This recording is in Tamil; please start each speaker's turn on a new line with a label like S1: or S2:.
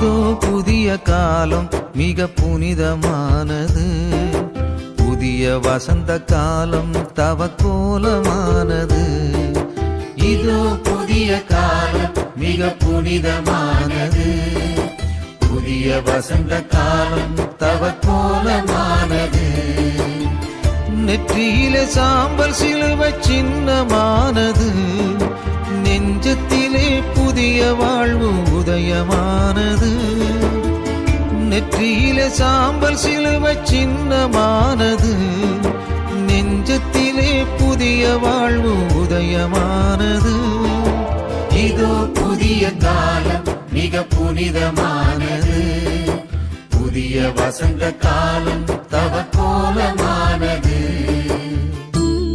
S1: இதோ புதிய காலம் மிக புனிதமானது. புதிய வசந்த காலம் தவ கோலமானது இதோ புதிய காலம் மிக புனிதமானது. புதிய வசந்த காலம் தவ கோலமானது நெற்றியில சாம்பல் சிலுவை சின்னமானது. நெஞ்சத்திலே புதிய வாழ்வு உதயமானது நெற்றியிலே சாம்பல் சிலுவை சின்னமானது. நெஞ்சத்திலே புதிய வாழ்வு உதயமானது. இதோ புதிய காலம் மிக புனிதமானது. புதிய வசந்த காலம் தவ